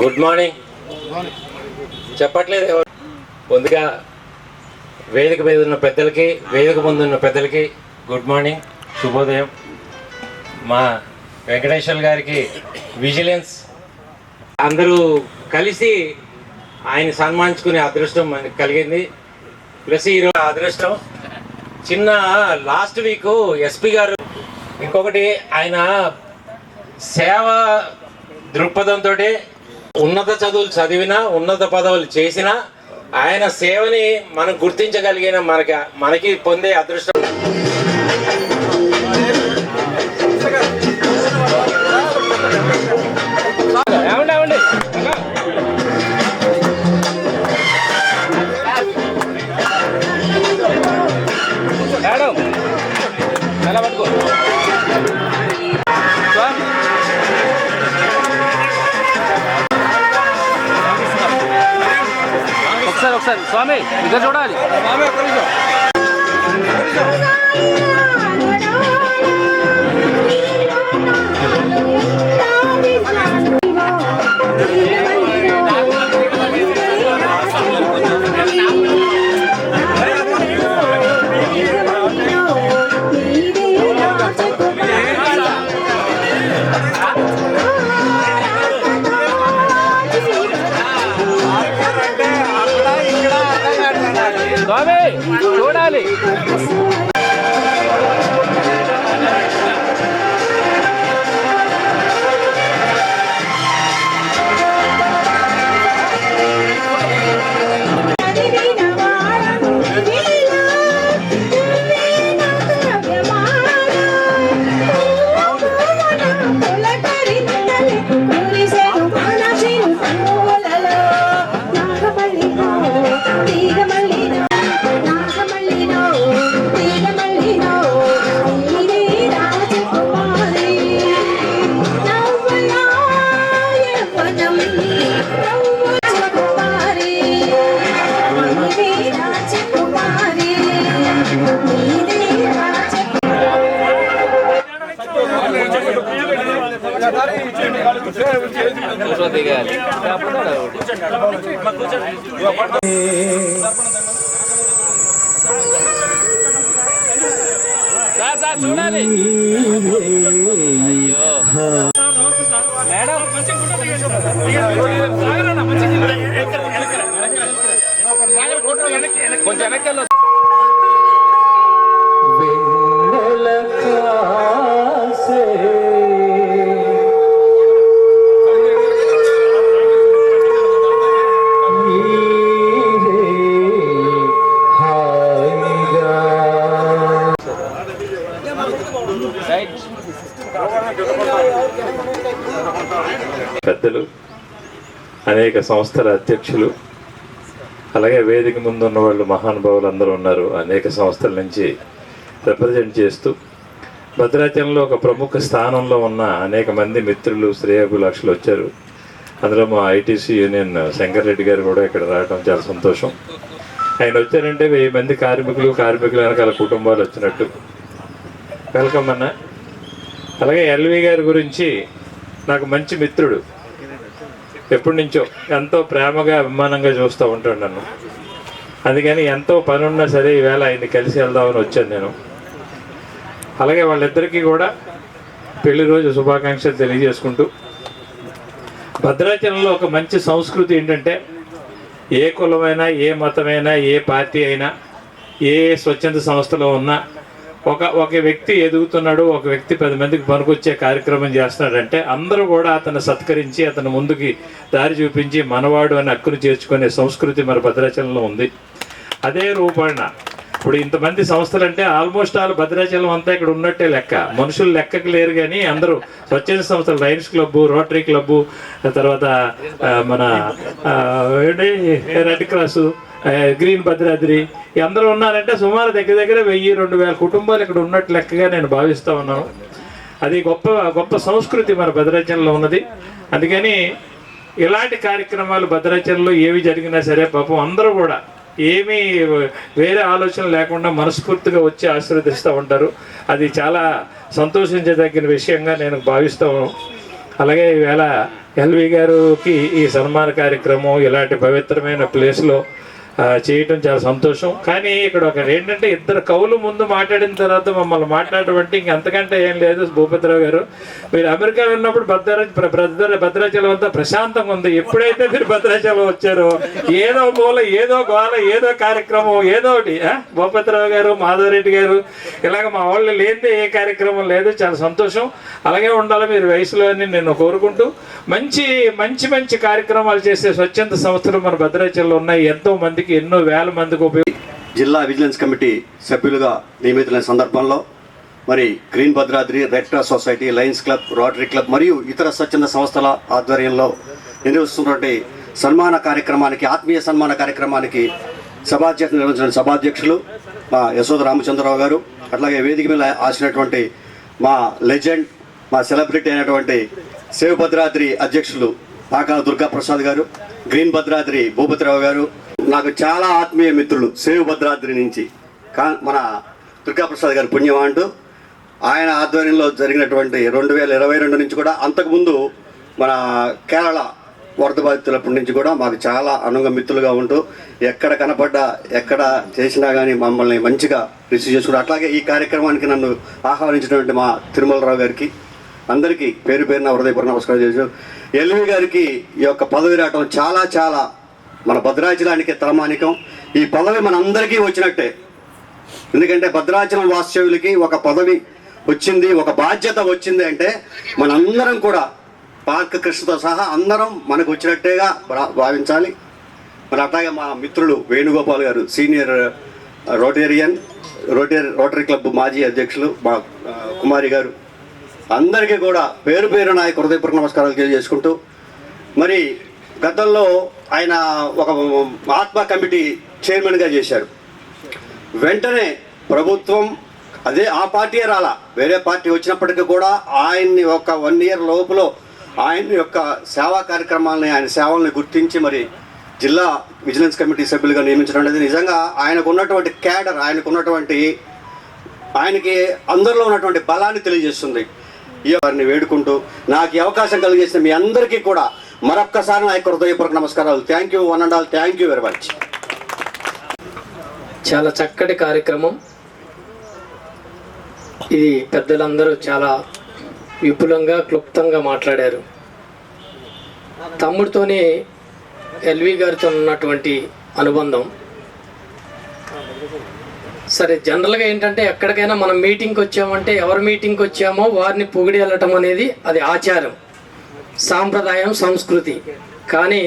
Good morning. చెప్పట్లేదు ఎవరు? ముందుగా వేదిక మీద ఉన్న పెద్దలకి వేదిక ముందు ఉన్న పెద్దలకి గుడ్ మార్నింగ్ శుభోదయం. మా వెంకటేశ్వర గారికి విజిలెన్స్. అందరూ కలిసి ఆయన సన్మానించుకునే అదృష్టం మనకి కలిగింది. ప్లస్ ఈరోజు అదృష్టం చిన్న లాస్ట్ వీక్ ఎస్పీ గారు ఇంకొకటి ఆయన సేవ దృక్పథంతో ఉన్నత చదువులు చదివినా ఉన్నత పదవులు చేసినా ఆయన సేవని మనం గుర్తించగలిగిన మనకి మనకి పొందే అదృష్టం. ఒకసారి స్వామి ఇక్కడ చూడాలి. చూడాలి చూడాలి అయ్యో మేడం కొంచెం వెనక్కి వెన్నెల కాసే పెద్దలు అనేక సంస్థల అధ్యక్షులు అలాగే వేదిక ముందు ఉన్న వాళ్ళు మహానుభావులు అందరూ ఉన్నారు. అనేక సంస్థల నుంచి రిప్రజెంట్ చేస్తూ భద్రాచలంలో ఒక ప్రముఖ స్థానంలో ఉన్న అనేక మంది మిత్రులు శ్రేయాభిలాషులు వచ్చారు. అందులో మా ఐటీసీ యూనియన్ శంకర్ రెడ్డి గారు కూడా ఇక్కడ రావడం చాలా సంతోషం. ఆయన వచ్చారంటే వెయ్యి మంది కార్మికులు కార్మికుల వెనకాల కుటుంబాలు వచ్చినట్టు. వెల్కమ్ అన్న. అలాగే ఎల్వి గారి గురించి నాకు మంచి మిత్రుడు. ఎప్పటి నుంచో ఎంతో ప్రేమగా అభిమానంగా చూస్తూ ఉంటాడు నన్ను. అందుకని ఎంతో పని ఉన్నా సరే ఈవేళ ఆయన్ని కలిసి వెళ్దామని వచ్చాను నేను. అలాగే వాళ్ళిద్దరికీ కూడా పెళ్ళి రోజు శుభాకాంక్షలు తెలియజేసుకుంటూ భద్రాచలంలో ఒక మంచి సంస్కృతి ఏంటంటే ఏ కులమైనా ఏ మతమైనా ఏ పార్టీ అయినా ఏ స్వచ్ఛంద సంస్థలో ఉన్నా ఒక ఒక వ్యక్తి ఎదుగుతున్నాడు ఒక వ్యక్తి పది మందికి పనికొచ్చే కార్యక్రమం చేస్తున్నాడంటే అందరూ కూడా అతను సత్కరించి అతను ముందుకి దారి చూపించి మనవాడు అని హక్కును చేర్చుకునే సంస్కృతి మన భద్రాచలంలో ఉంది. అదే రూపాయన ఇప్పుడు ఇంతమంది సంస్థలు అంటే ఆల్మోస్ట్ ఆల్ భద్రాచలం అంతా ఇక్కడ ఉన్నట్టే లెక్క. మనుషులు లెక్కకు లేరు కానీ అందరూ స్వచ్ఛంద సంస్థలు లయన్స్ క్లబ్ రోటరీ క్లబ్ తర్వాత మన రెడ్ క్రాసు గ్రీన్ భద్రాద్రి. అందరూ ఉన్నారంటే సుమారు దగ్గర దగ్గర వెయ్యి రెండు వేల కుటుంబాలు ఇక్కడ ఉన్నట్టు లెక్కగా నేను భావిస్తూ ఉన్నాను. అది గొప్ప గొప్ప సంస్కృతి మన భద్రాచలంలో ఉన్నది. అందుకని ఇలాంటి కార్యక్రమాలు భద్రాచలంలో ఏవి జరిగినా సరే పాపం అందరూ కూడా ఏమీ వేరే ఆలోచన లేకుండా మనస్ఫూర్తిగా వచ్చి ఆశీర్వదిస్తూ ఉంటారు. అది చాలా సంతోషించదగిన విషయంగా నేను భావిస్తాను అలాగే ఈవేళ ఎల్వి గారికి ఈ సన్మాన కార్యక్రమం ఇలాంటి పవిత్రమైన ప్లేస్లో చేయటం చాలా సంతోషం. కానీ ఇక్కడ ఒక ఏంటంటే ఇద్దరు కవులు ముందు మాట్లాడిన తర్వాత మమ్మల్ని మాట్లాడటం ఇంక అంతకంటే ఏం లేదు భూపతిరావు గారు. మీరు అమెరికా ఉన్నప్పుడు భద్రా భద్ర భద్రాచలం అంతా ప్రశాంతంగా ఉంది. ఎప్పుడైతే మీరు భద్రాచలం వచ్చారో ఏదో మూల ఏదో గోల ఏదో కార్యక్రమం ఏదో ఒకటి భూపతిరావు గారు మాధవరెడ్డి గారు ఇలాగ మా వాళ్ళు లేనిదే ఏ కార్యక్రమం లేదు. చాలా సంతోషం. అలాగే ఉండాలి మీరు వయసులో అని నేను కోరుకుంటూ మంచి మంచి మంచి కార్యక్రమాలు చేసే స్వచ్ఛంద సంస్థలు మన భద్రాచలంలో ఉన్నాయి. ఎంతో మందికి ఎన్నో వేల మందికి ఉపయోగ జిల్లా విజిలెన్స్ కమిటీ సభ్యులుగా నియమితులైన సందర్భంలో మరి green Bhadradri red cross society lions club rotary club మరియు ఇతర స్వచ్ఛంద సంస్థల ఆధ్వర్యంలో నిర్వహిస్తున్నటువంటి సన్మాన కార్యక్రమానికి ఆత్మీయ సన్మాన కార్యక్రమానికి సభాధ్యక్షులు నిర్వహించిన సభాధ్యక్షులు మా యశోద రామచంద్రరావు గారు అట్లాగే వేదిక మీద ఆసినటువంటి మా లెజెండ్ మా సెలబ్రిటీ అయినటువంటి శివభద్రాద్రి అధ్యక్షులు పాకాల దుర్గా ప్రసాద్ గారు గ్రీన్ భద్రాద్రి భూపతిరావు గారు నాకు చాలా ఆత్మీయ మిత్రులు సేవ్ భద్రాద్రి నుంచి. కా మన దుర్గాప్రసాద్ గారి పుణ్యం అంటూ ఆయన ఆధ్వర్యంలో జరిగినటువంటి రెండు వేల ఇరవై రెండు నుంచి కూడా అంతకుముందు మన కేరళ వరద బాధితులప్పటి నుంచి కూడా మాకు చాలా అనుగ మిత్రులుగా ఉంటూ ఎక్కడ కనపడ్డా ఎక్కడ చేసినా కానీ మమ్మల్ని మంచిగా రిసీవ్ చేసుకుని అట్లాగే ఈ కార్యక్రమానికి నన్ను ఆహ్వానించినటువంటి మా తిరుమలరావు గారికి అందరికీ పేరు పేరున హృదయపూర్ణ నమస్కారం చేశారు ఎల్వి గారికి ఈ యొక్క పదవి రావడం చాలా చాలా మన భద్రాచలానికి తలమానికం ఈ పదవి మనందరికీ వచ్చినట్టే. ఎందుకంటే భద్రాచలం వాస్తవ్యులకి ఒక పదవి వచ్చింది ఒక బాధ్యత వచ్చింది అంటే మనందరం కూడా పార్క్ కృష్ణతో సహా అందరం మనకు వచ్చినట్టేగా భా- భావించాలి. మరి అట్లాగే మా మిత్రులు వేణుగోపాల్ గారు సీనియర్ రోటేరియన్ రోటే రోటరీ క్లబ్ మాజీ అధ్యక్షులు మా కుమారి గారు. అందరికీ కూడా పేరు పేరు నాయకు హృదయపూర్వక నమస్కారాలు తెలియజేసుకుంటూ మరి గతంలో ఆయన ఒక ఆత్మ కమిటీ చైర్మన్గా చేశారు. వెంటనే ప్రభుత్వం అదే ఆ పార్టీ రాలా. వేరే పార్టీ వచ్చినప్పటికీ కూడా ఆయన్ని ఒక వన్ ఇయర్ లోపల ఆయన యొక్క సేవా కార్యక్రమాలని ఆయన సేవల్ని గుర్తించి మరి జిల్లా విజిలెన్స్ కమిటీ సభ్యులుగా నియమించడం అనేది నిజంగా ఆయనకు ఉన్నటువంటి క్యాడర్ ఆయనకు ఉన్నటువంటి ఆయనకి అందరిలో ఉన్నటువంటి బలాన్ని తెలియజేస్తుంది. ఈ వారిని వేడుకుంటూ నాకు ఈ అవకాశం కలిగేసిన మీ అందరికీ కూడా మరొక్కసారి నా యొక్క హృదయపూర్వక నమస్కారాలు. Thank you one and all thank you very much చాలా చక్కటి కార్యక్రమం. ఇది పెద్దలందరూ చాలా విపులంగా క్లుప్తంగా మాట్లాడారు. తమ్ముడితోనే ఎల్వి గారితో ఉన్నటువంటి అనుబంధం. సరే జనరల్గా ఏంటంటే ఎక్కడికైనా మనం మీటింగ్కి వచ్చామంటే ఎవరి మీటింగ్కి వచ్చామో వారిని పొగిడి వెళ్ళటం అనేది అది ఆచారం. సాంప్రదాయం సంస్కృతి. కానీ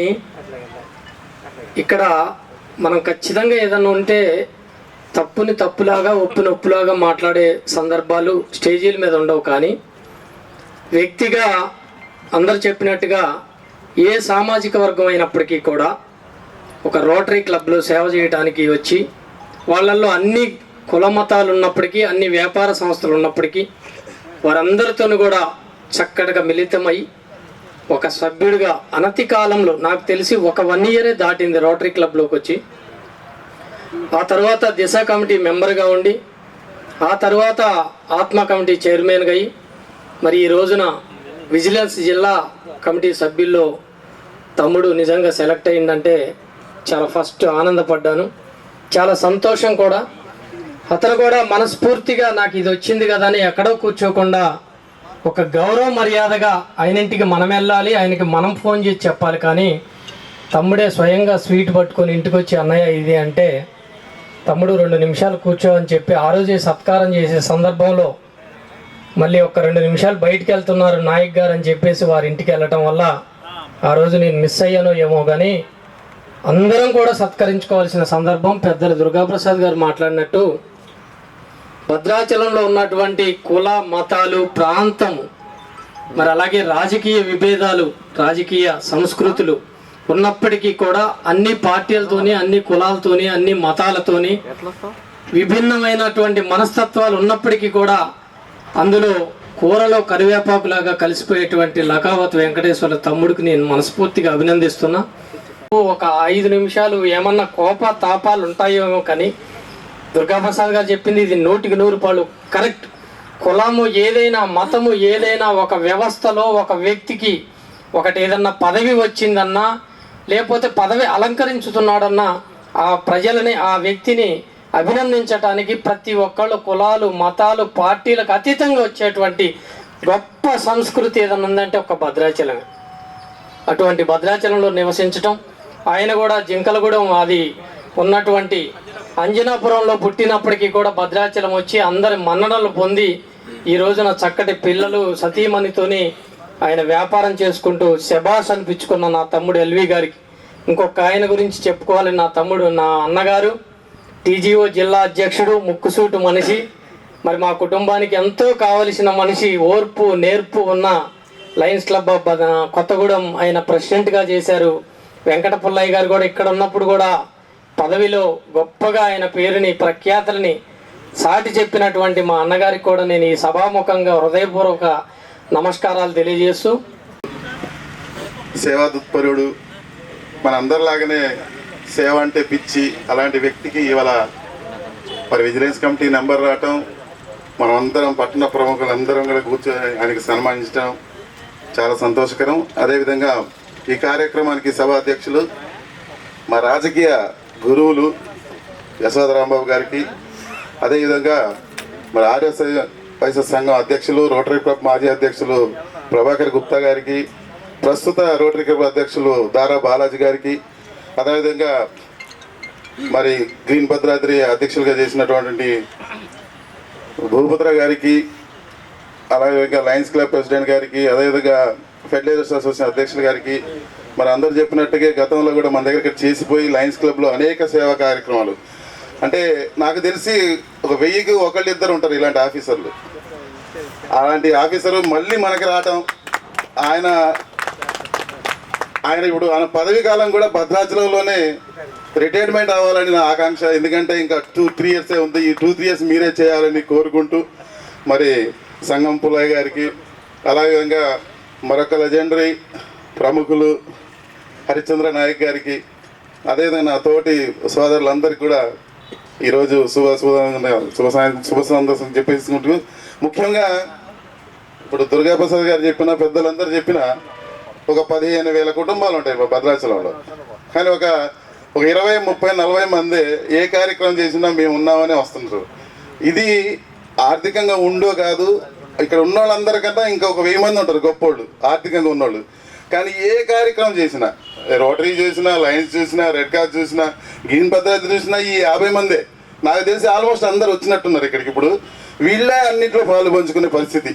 ఇక్కడ మనం ఖచ్చితంగా ఏదన్నా ఉంటే తప్పుని తప్పులాగా ఒప్పుని ఒప్పులాగా మాట్లాడే సందర్భాలు స్టేజీల మీద ఉండవు. కానీ వ్యక్తిగా అందరు చెప్పినట్టుగా ఏ సామాజిక వర్గం అయినప్పటికీ కూడా ఒక రోటరీ క్లబ్లో సేవ చేయడానికి వచ్చి వాళ్ళల్లో అన్ని కులమతాలు ఉన్నప్పటికీ అన్ని వ్యాపార సంస్థలు ఉన్నప్పటికీ వారందరితోనూ కూడా చక్కటిగా మిళితమై ఒక సభ్యుడిగా అనతి కాలంలో నాకు తెలిసి ఒక వన్ ఇయరే దాటింది రోటరీ క్లబ్లోకి వచ్చి. ఆ తర్వాత దిశ కమిటీ మెంబర్గా ఉండి ఆ తర్వాత ఆత్మ కమిటీ చైర్మన్గా అయ్యి మరి ఈ రోజున విజిలెన్స్ జిల్లా కమిటీ సభ్యుల్లో తమ్ముడు నిజంగా సెలెక్ట్ అయిందంటే చాలా ఫస్ట్ ఆనందపడ్డాను. చాలా సంతోషం కూడా. అతను కూడా మనస్ఫూర్తిగా నాకు ఇది వచ్చింది కదా అని ఎక్కడో కూర్చోకుండా ఒక గౌరవ మర్యాదగా ఆయనింటికి మనం వెళ్ళాలి ఆయనకి మనం ఫోన్ చేసి చెప్పాలి. కానీ తమ్ముడే స్వయంగా స్వీట్ పట్టుకొని ఇంటికి వచ్చి అన్నయ్య ఇది అంటే తమ్ముడు రెండు నిమిషాలు కూర్చో అని చెప్పి ఆ రోజే సత్కారం చేసే సందర్భంలో మళ్ళీ ఒక రెండు నిమిషాలు బయటికి వెళ్తున్నారు నాయక్ గారు అని చెప్పేసి వారి ఇంటికి వెళ్ళటం వల్ల ఆ రోజు నేను మిస్ అయ్యానో ఏమో కానీ అందరం కూడా సత్కరించుకోవాల్సిన సందర్భం పెద్దలు దుర్గాప్రసాద్ గారు మాట్లాడినట్టు భద్రాచలంలో ఉన్నటువంటి కుల మతాలు ప్రాంతము మరి అలాగే రాజకీయ విభేదాలు రాజకీయ సంస్కృతులు ఉన్నప్పటికీ కూడా అన్ని పార్టీలతోని అన్ని కులాలతోని అన్ని మతాలతోని విభిన్నమైనటువంటి మనస్తత్వాలు ఉన్నప్పటికీ కూడా అందులో కూరలో కరివేపాకులాగా కలిసిపోయేటువంటి లకావత్ వెంకటేశ్వర తమ్ముడికి నేను మనస్ఫూర్తిగా అభినందిస్తున్నా. ఒక ఐదు నిమిషాలు ఏమన్నా కోప తాపాలు ఉంటాయేమో కానీ దుర్గాప్రసాద్ గారు చెప్పింది ఇది నూటికి నూరు పాలు కరెక్ట్. కులము ఏదైనా మతము ఏదైనా ఒక వ్యవస్థలో ఒక వ్యక్తికి ఒకటి ఏదన్నా పదవి వచ్చిందన్నా లేకపోతే పదవి అలంకరించుతున్నాడన్నా ఆ ప్రజలని ఆ వ్యక్తిని అభినందించటానికి ప్రతి ఒక్కళ్ళు కులాలు మతాలు పార్టీలకు అతీతంగా వచ్చేటువంటి గొప్ప సంస్కృతి ఏదన్నా ఉందంటే ఒక భద్రాచలమే. అటువంటి భద్రాచలంలో నివసించటం ఆయన కూడా జింకలగూడెం అది ఉన్నటువంటి అంజనాపురంలో పుట్టినప్పటికీ కూడా భద్రాచలం వచ్చి అందరి మన్ననలు పొంది ఈ రోజున చక్కటి పిల్లలు సతీమణితోని ఆయన వ్యాపారం చేసుకుంటూ శబాస్ అనిపించుకున్న నా తమ్ముడు ఎల్వి గారికి. ఇంకొక ఆయన గురించి చెప్పుకోవాలి నా తమ్ముడు నా అన్నగారు టీజీఓ జిల్లా అధ్యక్షుడు ముక్కుసూటు మనిషి. మరి మా కుటుంబానికి ఎంతో కావలసిన మనిషి ఓర్పు నేర్పు ఉన్న లయన్స్ క్లబ్ కొత్తగూడెం ఆయన ప్రెసిడెంట్గా చేశారు. వెంకట పుల్లయ్య గారు కూడా ఇక్కడ ఉన్నప్పుడు కూడా పదవిలో గొప్పగా ఆయన పేరుని ప్రఖ్యాతలని సాటి చెప్పినటువంటి మా అన్నగారికి కూడా నేను ఈ సభాముఖంగా హృదయపూర్వక నమస్కారాలు తెలియజేస్తూ సేవా తత్పరుడు మనందరిలాగానే సేవ అంటే పిచ్చి అలాంటి వ్యక్తికి ఇవాళ మరి విజిలెన్స్ కమిటీ నెంబర్ రావటం మనమందరం పట్టణ ప్రముఖులందరం కూడా కూర్చొని ఆయనకి సన్మానించడం చాలా సంతోషకరం. అదేవిధంగా ఈ కార్యక్రమానికి సభ అధ్యక్షులు మా రాజకీయ గురువులు యశోధరాంబాబు గారికి. అదేవిధంగా మరి ఆర్ఎస్ఐ వైఎస్ఎస్ సంఘం అధ్యక్షులు రోటరీ క్లబ్ మాజీ అధ్యక్షులు ప్రభాకర్ గుప్తా గారికి ప్రస్తుత రోటరీ క్లబ్ అధ్యక్షులు దారా బాలాజీ గారికి అదేవిధంగా మరి గ్రీన్ భద్రాద్రి అధ్యక్షులుగా చేసినటువంటి భూభద్ర గారికి అలాగే లయన్స్ క్లబ్ ప్రెసిడెంట్ గారికి అదేవిధంగా ఫెడరేషన్ అసోసియేషన్ అధ్యక్షుల గారికి మరి అందరు చెప్పినట్టుగా గతంలో కూడా మన దగ్గర చేసిపోయి లయన్స్ క్లబ్లో అనేక సేవా కార్యక్రమాలు. అంటే నాకు తెలిసి ఒక వెయ్యికి ఒకళ్ళు ఇద్దరు ఉంటారు ఇలాంటి ఆఫీసర్లు. అలాంటి ఆఫీసరు మళ్ళీ మనకి రావటం ఆయన ఆయన ఇప్పుడు ఆయన పదవి కాలం కూడా భద్రాచలంలోనే రిటైర్మెంట్ అవ్వాలని నా ఆకాంక్ష. ఎందుకంటే ఇంకా టూ త్రీ ఇయర్సే ఉంది. ఈ టూ త్రీ ఇయర్స్ మీరే చేయాలని కోరుకుంటూ మరి సంగం పుల్లయ్య గారికి అలాగే విధంగా మరొక లెజెండరీ ప్రముఖులు హరిశ్చంద్ర నాయక్ గారికి అదేవిధంగా నా తోటి సోదరులందరికీ కూడా ఈరోజు శుభ శుభ శుభ సాయం- శుభ సందర్శనం చెప్పేసుకుంటూ ముఖ్యంగా ఇప్పుడు దుర్గాప్రసాద్ గారు చెప్పిన పెద్దలందరూ చెప్పిన ఒక పదిహేను వేల కుటుంబాలు ఉంటాయి భద్రాచలంలో. కానీ ఒక ఒక ఇరవై ముప్పై నలభై మంది ఏ కార్యక్రమం చేసినా మేము ఉన్నామని వస్తుంటారు ఇది ఆర్థికంగా ఉండో కాదు ఇక్కడ ఉన్న వాళ్ళందరికన్నా ఇంకా ఒక వెయ్యి మంది ఉంటారు గొప్పోళ్ళు ఆర్థికంగా ఉన్నోళ్ళు. కానీ ఏ కార్యక్రమం చేసినా రోటరీ చూసినా లయన్స్ చూసినా రెడ్ క్రాస్ చూసినా గ్రీన్ భద్రాద్రి చూసినా ఈ యాభై మందే. నాకు తెలిసి ఆల్మోస్ట్ అందరు వచ్చినట్టున్నారు ఇక్కడికి ఇప్పుడు. వీళ్ళే అన్నింటిలో పాలు పంచుకునే పరిస్థితి.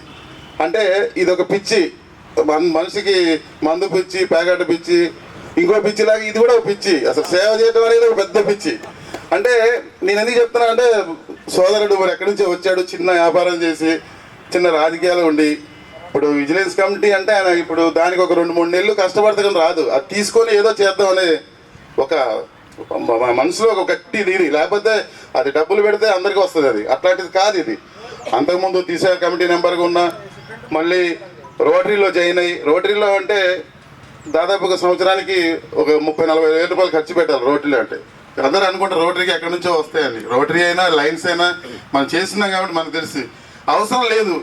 అంటే ఇది ఒక పిచ్చి మనిషికి మందు పిచ్చి ప్యాకెట్ పిచ్చి ఇంకో పిచ్చిలాగా ఇది కూడా ఒక పిచ్చి. అసలు సేవ చేయడం అనేది ఒక పెద్ద పిచ్చి. అంటే నేను ఎందుకు చెప్తున్నా అంటే సోదరుడు మరి ఎక్కడి నుంచో వచ్చాడు చిన్న వ్యాపారం చేసి చిన్న రాజకీయాలు ఉండి ఇప్పుడు విజిలెన్స్ కమిటీ అంటే ఆయన ఇప్పుడు దానికి ఒక రెండు మూడు నెలలు కష్టపడితే కానీ రాదు. అది తీసుకొని ఏదో చేద్దాం అనే ఒక మనసులో ఒక గట్టి ఇది లేకపోతే అది డబ్బులు పెడితే అందరికీ వస్తుంది అది. అట్లాంటిది కాదు ఇది. అంతకుముందు దిశ కమిటీ నెంబర్గా ఉన్న మళ్ళీ రోటరీలో జాయిన్ అయ్యి రోటరీలో అంటే దాదాపు ఒక సంవత్సరానికి ఒక ముప్పై నలభై వేల రూపాయలు ఖర్చు పెట్టాలి రోటరీలో అంటే. అందరూ అనుకుంటారు రోటరీకి ఎక్కడి నుంచో వస్తాయని. రోటరీ అయినా లైన్స్ అయినా మనం చేస్తున్నాం కాబట్టి మనకు తెలిసి. అవసరం లేదు.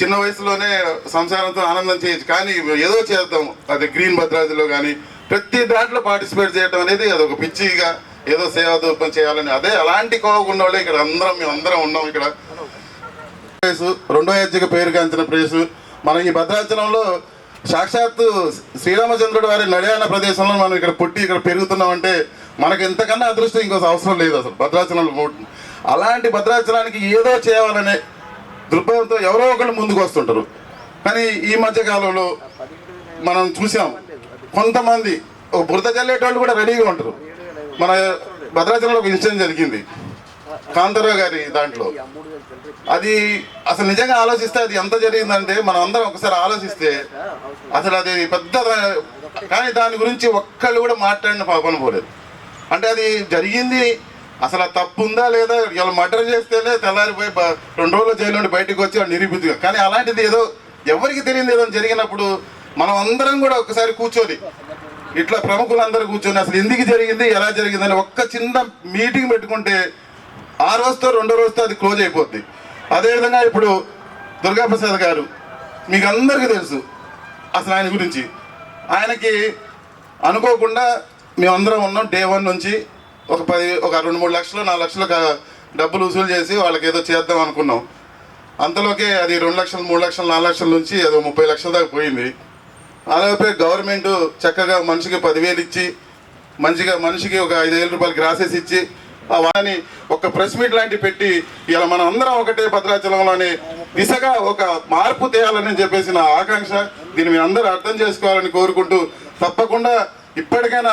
చిన్న వయసులోనే సంసారంతో ఆనందం చేయొచ్చు. కానీ ఏదో చేద్దాం. అది గ్రీన్ భద్రాద్రిలో కానీ ప్రతి దాంట్లో పార్టిసిపేట్ చేయడం అనేది అదొక ఒక పిచ్చిగా ఏదో సేవా దూపం చేయాలని. అదే అలాంటి కోవకున్న వాళ్ళే ఇక్కడ అందరం మేము అందరం ఉన్నాం ఇక్కడ. ప్లేసు రెండో ఎజ్జగా పేరుగాంచిన ప్లేసు మనం ఈ భద్రాచలంలో సాక్షాత్తు శ్రీరామచంద్రుడు వారి నడియాన ప్రదేశంలో మనం ఇక్కడ పుట్టి ఇక్కడ పెరుగుతున్నామంటే మనకు ఎంతకన్నా అదృష్టం ఇంకో అవసరం లేదు అసలు భద్రాచలంలో. అలాంటి భద్రాచలానికి ఏదో చేయాలనే దృక్పథంతో ఎవరో ఒకళ్ళు ముందుకు వస్తుంటారు. కానీ ఈ మధ్య కాలంలో మనం చూసాం కొంతమంది ఒక బురద చల్లేటోళ్ళు కూడా రెడీగా ఉంటారు. మన భద్రాచలంలో ఒక ఇన్సిడెంట్ జరిగింది. కాంతారావు గారి దాంట్లో. అది అసలు నిజంగా ఆలోచిస్తే అది ఎంత జరిగిందంటే మనం అందరం ఒకసారి ఆలోచిస్తే అసలు అది పెద్ద కానీ దాని గురించి ఒక్కళ్ళు కూడా మాట్లాడిన పాపన పోలేదు. అంటే అది జరిగింది అసలు తప్పు ఉందా లేదా? వీళ్ళు మర్డర్ చేస్తేనే తెల్లారిపోయి రెండు రోజుల జైలు నుండి బయటకు వచ్చి వాడు కానీ అలాంటిది ఏదో ఎవరికి తెలియదు ఏదో జరిగినప్పుడు మనం అందరం కూడా ఒకసారి కూర్చొని ఇట్లా ప్రముఖులందరూ కూర్చొని అసలు ఎందుకు జరిగింది ఎలా జరిగింది అని ఒక్క చిన్న మీటింగ్ పెట్టుకుంటే ఆ రోజుతో రెండో రోజుతో అది క్లోజ్ అయిపోద్ది. అదేవిధంగా ఇప్పుడు దుర్గాప్రసాద్ గారు మీకు అందరికీ తెలుసు అసలు ఆయన గురించి. ఆయనకి అనుకోకుండా మేమందరం ఉన్నాం డే వన్ నుంచి. ఒక పది ఒక రెండు మూడు లక్షలు నాలుగు లక్షలు డబ్బులు వసూలు చేసి వాళ్ళకి ఏదో చేద్దాం అనుకున్నాం. అంతలోకే అది రెండు లక్షలు మూడు లక్షలు నాలుగు లక్షల నుంచి అది ముప్పై లక్షల దాకా పోయింది. అలాగే గవర్నమెంట్ చక్కగా మనిషికి పదివేలు ఇచ్చి మంచిగా మనిషికి ఒక ఐదు వేల రూపాయలు రాసేసి ఇచ్చి ఆ వాడిని ఒక ప్రెస్ మీట్ లాంటివి పెట్టి ఇలా మనం అందరం ఒకటే భద్రాచలంలోని దిశగా ఒక మార్పు తేయాలని చెప్పేసి నా ఆకాంక్ష దీన్ని మీరు అందరూ అర్థం చేసుకోవాలని కోరుకుంటూ తప్పకుండా ఇప్పటికైనా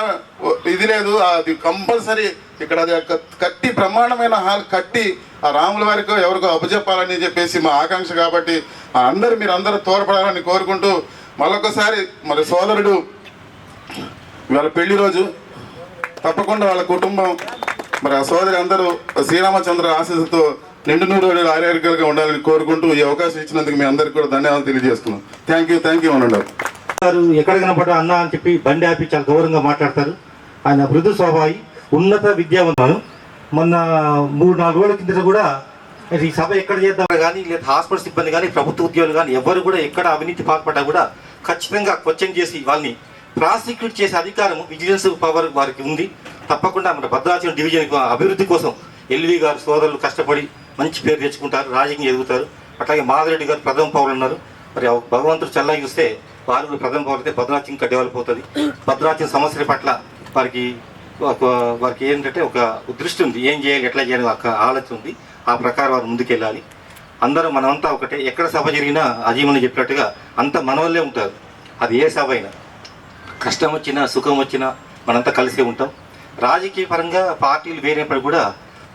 ఇది లేదు. అది కంపల్సరీ ఇక్కడ అది ఒక కట్టి బ్రహ్మాండమైన హాల్ కట్టి ఆ రాముల వారికో ఎవరికో అప్పచెప్పాలని చెప్పేసి మా ఆకాంక్ష కాబట్టి ఆ అందరూ మీరు అందరూ తోడ్పడాలని కోరుకుంటూ మళ్ళొకసారి మరి సోదరుడు ఇవాళ పెళ్ళి రోజు. తప్పకుండా వాళ్ళ కుటుంబం మరి ఆ సోదరి అందరూ శ్రీరామచంద్ర ఆశీస్సుతో నిండు నూరు ఆరోగ్యాలుగా ఉండాలని కోరుకుంటూ ఈ అవకాశం ఇచ్చినందుకు మీ అందరికీ కూడా ధన్యవాదాలు తెలియజేస్తున్నాం. థ్యాంక్ యూ థ్యాంక్ యూ గారు ఎక్కడ కనపడ్డా అన్న అని చెప్పి బండి ఆపి చాలా గౌరవంగా మాట్లాడతారు. ఆయన మృదు స్వభావి ఉన్నత విద్యావంతులు మొన్న మూడు నాలుగు రోజుల కిందట కూడా ఈ సభ ఎక్కడ చేద్దాం కానీ లేదా హాస్పిటల్ సిబ్బంది కానీ ప్రభుత్వ ఉద్యోగులు కానీ ఎవరు కూడా ఎక్కడ అవినీతి పాల్పడ్డా కూడా ఖచ్చితంగా క్వశ్చన్ చేసి వాళ్ళని ప్రాసిక్యూట్ చేసే అధికారం విజిలెన్స్ పవర్ వారికి ఉంది. తప్పకుండా మన భద్రాచలం డివిజన్ అభివృద్ధి కోసం ఎల్వి గారు సోదరులు కష్టపడి మంచి పేరు తెచ్చుకుంటారు రాజకీయం ఎదుగుతారు. అట్లాగే మాధరెడ్డి గారు ప్రథమ పౌరులు ఉన్నారు మరి భగవంతుడు చల్లగా చూస్తే వారు ప్రధాన ప్రథమ పౌరులు ఇంకా డెవలప్ అవుతుంది. భద్రాచలం సమస్యల పట్ల వారికి వారికి ఏంటంటే ఒక ఉదృష్టి ఉంది. ఏం చేయాలి ఎట్లా చేయాలి ఒక ఆలోచన ఉంది. ఆ ప్రకారం వారు ముందుకెళ్ళాలి. అందరూ మనమంతా ఒకటే. ఎక్కడ సభ జరిగినా అజీమని చెప్పినట్టుగా అంత మన వల్లే ఉంటారు. అది ఏ సభ అయినా. కష్టం వచ్చినా సుఖం వచ్చినా మనంతా కలిసే ఉంటాం. రాజకీయ పరంగా పార్టీలు వేరేపడి కూడా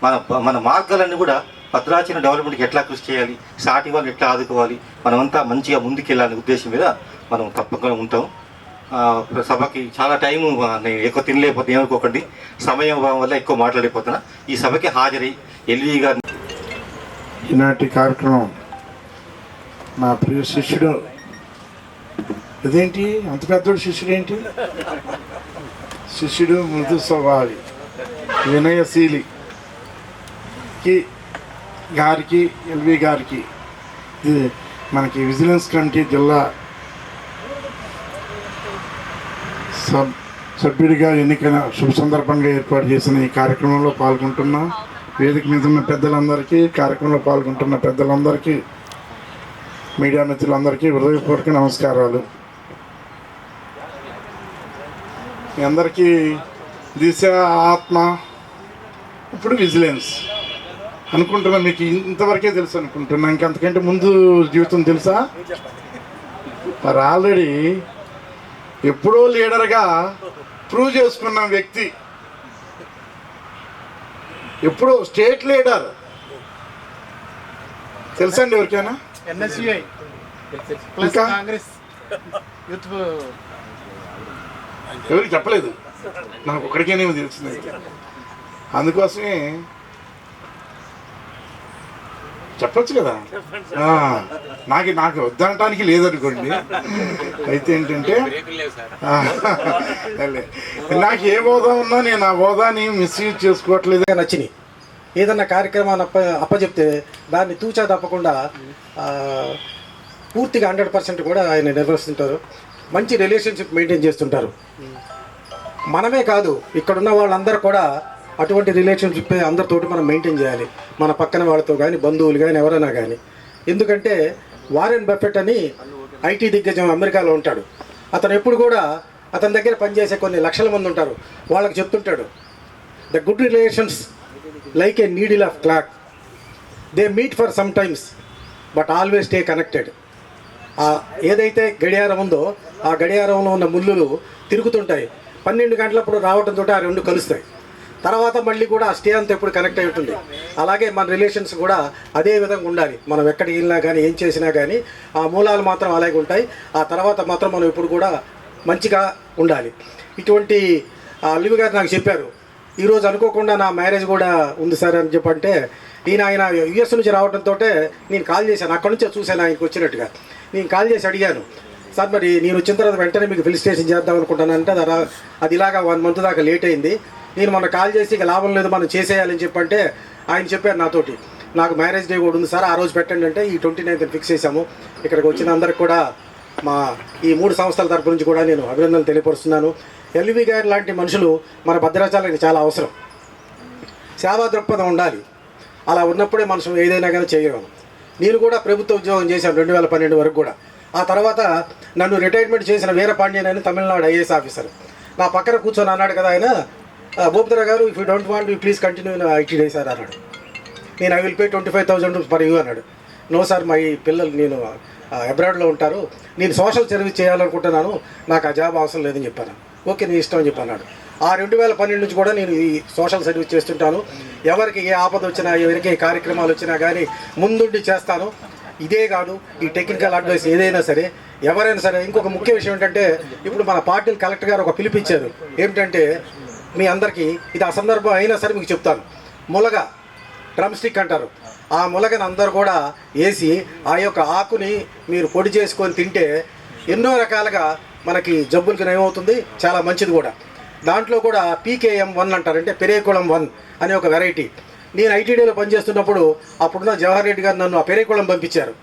మన మన మార్గాలన్నీ కూడా భద్రాచలం డెవలప్మెంట్కి ఎట్లా కృషి చేయాలి సాటి వాళ్ళని ఎట్లా ఆదుకోవాలి మనమంతా మంచిగా ముందుకెళ్ళాలనే ఉద్దేశం మీద మనం తప్పకుండా ఉంటాం. సభకి చాలా టైం నేను ఎక్కువ తినలేకపోతే ఏమనుకోకండి. సమయం వల్ల ఎక్కువ మాట్లాడిపోతున్నా ఈ సభకి హాజరై ఎల్వి గారిని ఈనాటి కార్యక్రమం నా ప్రియ శిష్యుడు. ఇదేంటి? అంత పెద్దోడు శిష్యుడు ఏంటి శిష్యుడు మృదు స్వభావి వినయశీలికి గారికి ఎల్వి గారికి. ఇది మనకి విజిలెన్స్ కమిటీ జిల్లా సబ్ సభ్యుడిగా ఎన్నికైన శుభ సందర్భంగా ఏర్పాటు చేసిన ఈ కార్యక్రమంలో పాల్గొంటున్న వేదిక మీద ఉన్న పెద్దలందరికీ కార్యక్రమంలో పాల్గొంటున్న పెద్దలందరికీ మీడియా మిత్రులందరికీ హృదయపూర్వక నమస్కారాలు. మీ అందరికీ దిశ ఆత్మ ఇప్పుడు విజిలెన్స్ అనుకుంటున్నా మీకు ఇంతవరకే తెలుసు అనుకుంటున్నా ఇంకంతకంటే ముందు జీవితం తెలుసా? మరి ఆల్రెడీ ఎప్పుడో లీడర్గా ప్రూవ్ చేసుకున్న వ్యక్తి. ఎప్పుడో స్టేట్ లీడర్ తెలుసండి ఎవరికైనా? ఎన్ఎస్యుఐ? కాంగ్రెస్ యూత్ ఎవరికి చెప్పలేదు? నాకు ఒక్కడికేనేమో తెలిసింది అందుకోసమే చెప్పొచ్చు కదా? ఆ, నాకు నాకు వద్దనటానికి లేదనుకోండి. అయితే ఏంటంటే. నాకు ఏ హోదా ఉన్నా నేను ఆ హోదాని మిస్యూజ్ చేసుకోవట్లేదు. నచ్చినాయి ఏదన్నా కార్యక్రమాన్ని అప్ప అప్పచెప్తే దాన్ని తూచా తప్పకుండా ఆ, పూర్తిగా హండ్రెడ్ పర్సెంట్ కూడా ఆయన నిర్వహిస్తుంటారు. మంచి రిలేషన్షిప్ మెయింటైన్ చేస్తుంటారు. మనమే కాదు ఇక్కడున్న వాళ్ళందరూ కూడా అటువంటి రిలేషన్షిప్ అందరితోటి మనం మెయింటైన్ చేయాలి. మన పక్కన వాళ్ళతో కానీ బంధువులు కానీ ఎవరైనా కానీ ఎందుకంటే వారెన్ బఫెట్ అని ఐటీ దిగ్గజం అమెరికాలో ఉంటాడు. అతను ఎప్పుడు కూడా అతని దగ్గర పనిచేసే కొన్ని లక్షల మంది ఉంటారు. వాళ్ళకి చెప్తుంటాడు the good relations like a needle of clock they meet for some times but always stay connected ఏదైతే గడియారం ఉందో ఆ గడియారంలో ఉన్న ముళ్ళులు తిరుగుతుంటాయి. పన్నెండు గంటలప్పుడు రావడంతో ఆ రెండు కలుస్తాయి. తర్వాత మళ్ళీ కూడా స్టే అంతా ఎప్పుడు కనెక్ట్ అయి ఉంటుంది. అలాగే మన రిలేషన్స్ కూడా అదే విధంగా ఉండాలి. మనం ఎక్కడికి వెళ్ళినా కానీ ఏం చేసినా కానీ ఆ మూలాలు మాత్రం అలాగే ఉంటాయి. ఆ తర్వాత మాత్రం మనం ఎప్పుడు కూడా మంచిగా ఉండాలి. ఇటువంటి ఆ అల్లివి గారు నాకు చెప్పారు ఈరోజు అనుకోకుండా నా మ్యారేజ్ కూడా ఉంది సార్ అని చెప్పంటే నేను ఆయన యుఎస్ నుంచి రావడంతో నేను కాల్ చేశాను. అక్కడి నుంచే చూశాను ఆయనకు వచ్చినట్టుగా. నేను కాల్ చేసి అడిగాను సార్ మరి నేను వచ్చిన తర్వాత వెంటనే మీకు ఫిల్ స్టేషన్ చేద్దాం అనుకుంటాను అంటే అది ఇలాగా వన్ మంత్ దాకా లేట్ అయింది. నేను మొన్న కాల్ చేసి ఇక లాభం లేదు మనం చేసేయాలని చెప్పంటే ఆయన చెప్పారు నాతోటి. నాకు మ్యారేజ్ డే కూడా ఉంది సార్ ఆ రోజు పెట్టండి అంటే ఈ ట్వంటీ నైన్త్ ఫిక్స్ చేశాము. ఇక్కడికి వచ్చిన అందరికి కూడా మా ఈ మూడు సంస్థల తరపు నుంచి కూడా నేను అభినందనలు తెలియపరుస్తున్నాను. ఎల్వి గారు లాంటి మనుషులు మన భద్రాచలానికి చాలా అవసరం. సేవా దృక్పథం ఉండాలి. అలా ఉన్నప్పుడే మనం ఏదైనా కానీ చేయగలం. నేను కూడా ప్రభుత్వ ఉద్యోగం చేశాను రెండు వేల పన్నెండు వరకు కూడా. ఆ తర్వాత నన్ను రిటైర్మెంట్ చేసిన వీరపాండ్యన్ అని తమిళనాడు ఐఏఎస్ ఆఫీసర్. నా పక్కన కూర్చొని అన్నాడు కదా ఆయన భూపతిరా గారు if you don't want you please continue IT day sir అన్నాడు. నేను I will pay twenty five thousand per you అన్నాడు. నో సార్ మా ఈ పిల్లలు నేను అబ్రాడ్లో ఉంటారు. నేను సోషల్ సర్వీస్ చేయాలనుకుంటున్నాను. నాకు ఆ జాబ్ అవసరం లేదని చెప్పాను. ఓకే నీ ఇష్టం అని చెప్పన్నాడు ఆ రెండు వేల పన్నెండు నుంచి కూడా నేను ఈ సోషల్ సర్వీస్ చేస్తుంటాను. ఎవరికి ఏ ఆపద వచ్చినా ఎవరికి ఏ కార్యక్రమాలు వచ్చినా కానీ ముందుండి చేస్తాను. ఇదే కాదు ఈ టెక్నికల్ అడ్వైస్ ఏదైనా సరే ఎవరైనా సరే ఇంకొక ముఖ్య విషయం ఏంటంటే ఇప్పుడు మన పార్టీలు కలెక్టర్ గారు ఒక పిలిపించారు ఏమిటంటే మీ అందరికీ ఇది ఆ సందర్భం అయినా సరే మీకు చెప్తాను. ములగ డ్రమ్ స్టిక్ అంటారు. ఆ ములగని అందరూ కూడా వేసి ఆ యొక్క ఆకుని మీరు పొడి చేసుకొని తింటే ఎన్నో రకాలుగా మనకి జబ్బులకి నయమవుతుంది చాలా మంచిది కూడా. దాంట్లో కూడా పీకేఎం వన్ అంటారు అంటే పెరేకుళం వన్ అనే ఒక వెరైటీ. నేను ఐటీడీలో పనిచేస్తున్నప్పుడు అప్పుడున్న జవహర్ రెడ్డి గారు నన్ను ఆ పెరేకుళం పంపించారు.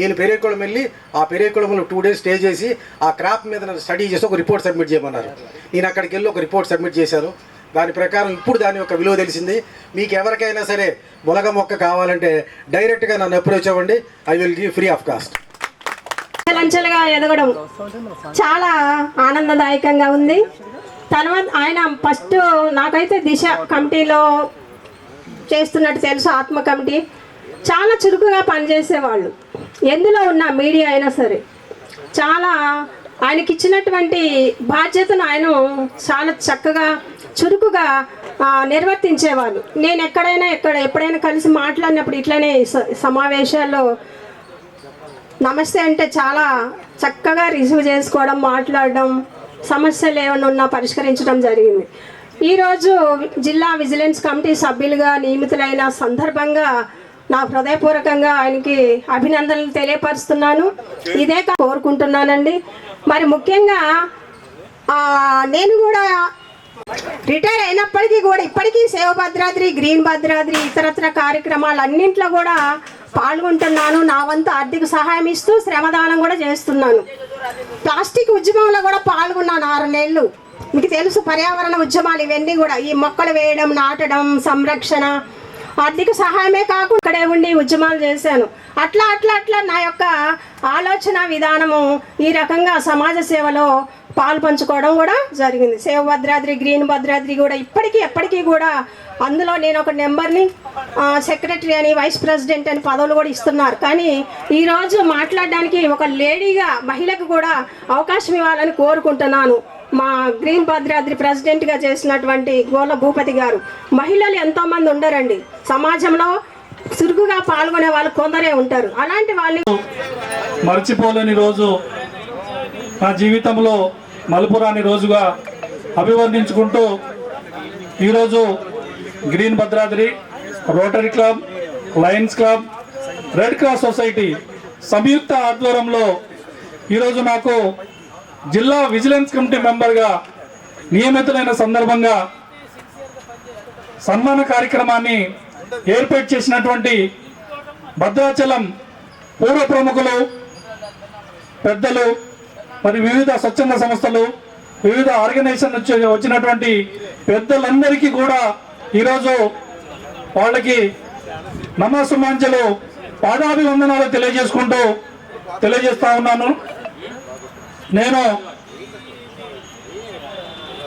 నేను పెరేకుళం వెళ్ళి ఆ పెరేకుళంలో టూ డేస్ స్టే చేసి ఆ క్రాప్ మీద నన్ను స్టడీ చేసి ఒక రిపోర్ట్ సబ్మిట్ చేయమన్నారు. నేను అక్కడికి వెళ్ళి ఒక రిపోర్ట్ సబ్మిట్ చేశాను దాని ప్రకారం ఇప్పుడు దాని యొక్క విలువ తెలిసింది. మీకు ఎవరికైనా సరే మొలగ మొక్క కావాలంటే డైరెక్ట్గా నన్ను అప్రోచ్ అవ్వండి. I will give free of cost అంచెలుగా ఎదగడం చాలా ఆనందదాయకంగా ఉంది. తర్వాత ఆయన ఫస్ట్ నాకైతే దిశ కమిటీలో చేస్తున్నట్టు తెలుసు ఆత్మ కమిటీ. చాలా చురుకుగా పనిచేసేవాళ్ళు. ఎందులో ఉన్న మీడియా అయినా సరే. చాలా ఆయనకి ఇచ్చినటువంటి బాధ్యతను ఆయన చాలా చక్కగా చురుకుగా నిర్వర్తించేవాళ్ళు నేను ఎక్కడైనా ఎక్కడ ఎప్పుడైనా కలిసి మాట్లాడినప్పుడు ఇట్లనే స- సమావేశాల్లో నమస్తే అంటే చాలా చక్కగా రిసీవ్ చేసుకోవడం మాట్లాడడం సమస్యలు ఏమైనా ఉన్నా పరిష్కరించడం జరిగింది. ఈరోజు జిల్లా విజిలెన్స్ కమిటీ సభ్యులుగా నియమితులైన సందర్భంగా నా హృదయపూర్వకంగా ఆయనకి అభినందనలు తెలియపరుస్తున్నాను. ఇదే కోరుకుంటున్నానండి. మరి ముఖ్యంగా నేను కూడా రిటైర్ అయినప్పటికీ కూడా ఇప్పటికీ సేవ భద్రాద్రి గ్రీన్ భద్రాద్రి ఇతరత్ర కార్యక్రమాలు అన్నింట్లో కూడా పాల్గొంటున్నాను. నా వంతు ఆర్థిక సహాయం ఇస్తూ శ్రమదానం కూడా చేస్తున్నాను. ప్లాస్టిక్ ఉద్యమంలో కూడా పాల్గొన్నాను ఆరు నెలలు. మీకు తెలుసు పర్యావరణ ఉద్యమాలు ఇవన్నీ కూడా ఈ మొక్కలు వేయడం నాటడం సంరక్షణ ఆర్థిక సహాయమే కాకుండా ఇక్కడే ఉండి ఉద్యమాలు చేశాను. అట్లా అట్లా అట్లా నా యొక్క ఆలోచన విధానము ఈ రకంగా సమాజ సేవలో పాలు పంచుకోవడం కూడా జరిగింది. సేవ భద్రాద్రి గ్రీన్ భద్రాద్రి కూడా ఇప్పటికీ ఎప్పటికీ కూడా అందులో నేను ఒక నెంబర్ని సెక్రటరీ అని వైస్ ప్రెసిడెంట్ అని పదవులు కూడా ఇస్తున్నారు. కానీ ఈరోజు మాట్లాడడానికి ఒక లేడీగా మహిళకు కూడా అవకాశం ఇవ్వాలని కోరుకుంటున్నాను. మా గ్రీన్ భద్రాద్రి ప్రెసిడెంట్గా చేసినటువంటి గోల భూపతి గారు. మహిళలు ఎంతోమంది ఉండరండి. సమాజంలో చురుకుగా పాల్గొనే వాళ్ళు కొందరే ఉంటారు. అలాంటి వాళ్ళు మర్చిపోలేని రోజు నా జీవితంలో మలుపురాని రోజుగా అభివర్ణించుకుంటూ ఈరోజు green Bhadradri rotary club lions club red cross society సంయుక్త ఆధ్వర్యంలో ఈరోజు నాకు జిల్లా విజిలెన్స్ కమిటీ మెంబర్గా నియమితులైన సందర్భంగా సన్మాన కార్యక్రమాన్ని ఏర్పాటు చేసినటువంటి భద్రాచలం పూర్వ ప్రముఖులు పెద్దలు మరి వివిధ స్వచ్ఛంద సంస్థలు వివిధ ఆర్గనైజేషన్ నుంచి వచ్చినటువంటి పెద్దలందరికీ కూడా ఈరోజు వాళ్ళకి నమస్సుమాంజలు పాదాభివందనాలు తెలియజేసుకుంటూ తెలియజేస్తా ఉన్నాను. నేను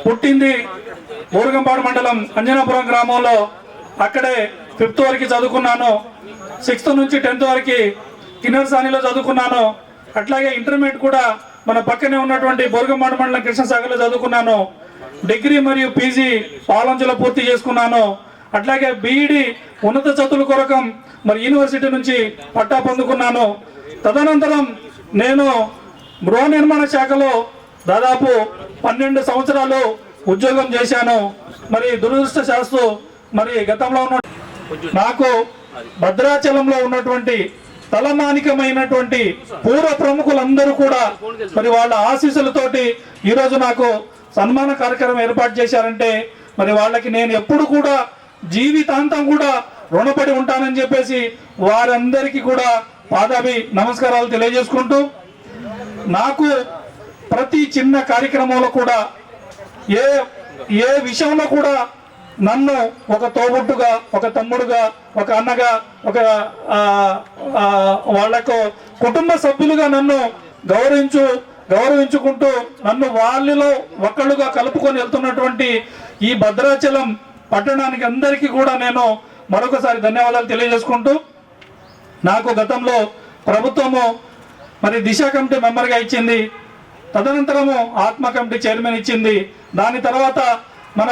పుట్టింది ఊరగంపాడు మండలం అంజనాపురం గ్రామంలో అక్కడే ఫిఫ్త్ వరకు చదువుకున్నాను. సిక్స్త్ నుంచి టెన్త్ వరకు కిన్నరసానిలో చదువుకున్నాను. అట్లాగే ఇంటర్మీడియట్ కూడా మన పక్కనే ఉన్నటువంటి బోరుగంపాడు మండలం కృష్ణసాగర్లో చదువుకున్నాను. డిగ్రీ మరియు పీజీ పాలంచలో పూర్తి చేసుకున్నాను. అట్లాగే బీఈడి ఉన్నత చదువుల కొరకం మరి యూనివర్సిటీ నుంచి పట్టా పొందుకున్నాను. తదనంతరం నేను గృహ నిర్మాణ శాఖలో దాదాపు పన్నెండు సంవత్సరాలు ఉద్యోగం చేశాను. మరి దురదృష్టశాస్తు మరి గతంలో ఉన్న నాకు భద్రాచలంలో ఉన్నటువంటి తలమానికమైనటువంటి పూర్వ ప్రముఖులందరూ కూడా మరి వాళ్ళ ఆశీస్సులతోటి ఈరోజు నాకు సన్మాన కార్యక్రమం ఏర్పాటు చేశారంటే మరి వాళ్ళకి నేను ఎప్పుడు కూడా జీవితాంతం కూడా రుణపడి ఉంటానని చెప్పేసి వారందరికీ కూడా పాదాభి నమస్కారాలు తెలియజేసుకుంటూ నాకు ప్రతి చిన్న కార్యక్రమంలో కూడా ఏ ఏ విషయంలో కూడా నన్ను ఒక తోబుట్టుగా ఒక తమ్ముడుగా ఒక అన్నగా ఒక వాళ్ళకు కుటుంబ సభ్యులుగా నన్ను గౌరవించు గౌరవించుకుంటూ నన్ను వాళ్ళలో ఒకళ్ళుగా కలుపుకొని వెళ్తున్నటువంటి ఈ భద్రాచలం పట్టణానికి అందరికీ కూడా నేను మరొకసారి ధన్యవాదాలు తెలియజేసుకుంటూ నాకు గతంలో ప్రభుత్వము మరి దిశ కమిటీ మెంబర్గా ఇచ్చింది. తదనంతరము ఆత్మ కమిటీ చైర్మన్ ఇచ్చింది. దాని తర్వాత మన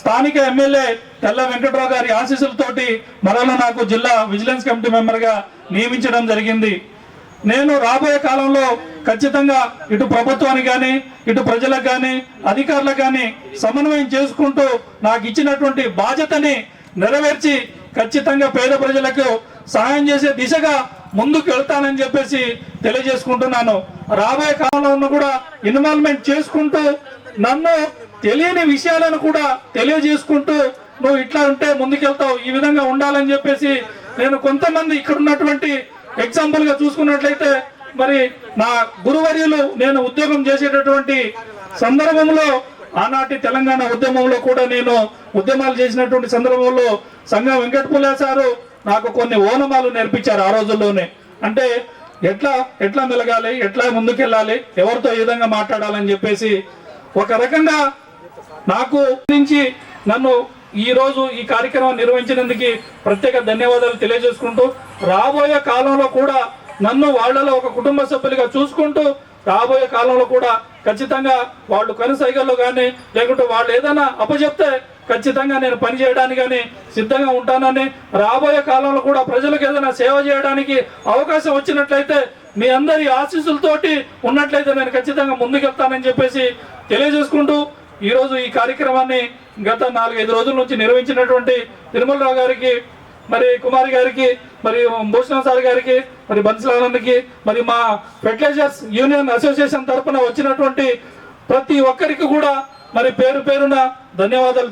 స్థానిక ఎమ్మెల్యే తెల్ల వెంకట్రావు గారి ఆశీస్సులతోటి మరలా నాకు జిల్లా విజిలెన్స్ కమిటీ మెంబర్గా నియమించడం జరిగింది. నేను రాబోయే కాలంలో ఖచ్చితంగా ఇటు ప్రభుత్వానికి కానీ ఇటు ప్రజలకు కానీ అధికారులకు కానీ సమన్వయం చేసుకుంటూ నాకు ఇచ్చినటువంటి బాధ్యతని నెరవేర్చి ఖచ్చితంగా పేద ప్రజలకు సహాయం చేసే దిశగా ముందుకు వెళ్తానని చెప్పేసి తెలియజేసుకుంటున్నాను. రాబోయే కాలంలో కూడా ఇన్వాల్వ్మెంట్ చేసుకుంటూ నన్ను తెలియని విషయాలను కూడా తెలియజేసుకుంటూ నువ్వు ఇట్లా ఉంటే ముందుకెళ్తావు ఈ విధంగా ఉండాలని చెప్పేసి నేను కొంతమంది ఇక్కడ ఉన్నటువంటి ఎగ్జాంపుల్గా చూసుకున్నట్లయితే మరి నా గురువర్యులు నేను ఉద్యోగం చేసేటటువంటి సందర్భంలో ఆనాటి తెలంగాణ ఉద్యమంలో కూడా నేను ఉద్యమాలు చేసినటువంటి సందర్భంలో సంఘం వెంకటపుల్ల సారు నాకు కొన్ని ఓనమాలు నేర్పించారు ఆ రోజుల్లోనే. అంటే ఎట్లా ఎట్లా మెలగాలి ఎట్లా ముందుకెళ్ళాలి ఎవరితో ఏ విధంగా మాట్లాడాలని చెప్పేసి ఒక రకంగా నాకు నుంచి నన్ను ఈ రోజు ఈ కార్యక్రమం నిర్వహించినందుకు ప్రత్యేక ధన్యవాదాలు తెలియజేసుకుంటూ రాబోయే కాలంలో కూడా నన్ను వాళ్ళలో ఒక కుటుంబ సభ్యులుగా చూసుకుంటూ రాబోయే కాలంలో కూడా ఖచ్చితంగా వాళ్ళు కనుసైగల్లో కానీ లేకుంటే వాళ్ళు ఏదైనా అప్పచెప్తే ఖచ్చితంగా నేను పని చేయడానికి కానీ సిద్ధంగా ఉంటానని రాబోయే కాలంలో కూడా ప్రజలకు ఏదైనా సేవ చేయడానికి అవకాశం వచ్చినట్లయితే మీ అందరి ఆశీస్సులతోటి ఉన్నట్లయితే నేను ఖచ్చితంగా ముందుకెళ్తానని చెప్పేసి తెలియజేసుకుంటూ ఈరోజు ఈ కార్యక్రమాన్ని గత నాలుగైదు రోజుల నుంచి నిర్వహించినటువంటి తిరుమలరావు గారికి మరి కుమారి గారికి మరి భూషణం సార్ గారికి మరి బన్సిలానందకి మరి మా ఫెర్టిలైజర్స్ యూనియన్ అసోసియేషన్ తరపున వచ్చినటువంటి ప్రతి ఒక్కరికి కూడా మరి పేరు పేరున ధన్యవాదాలు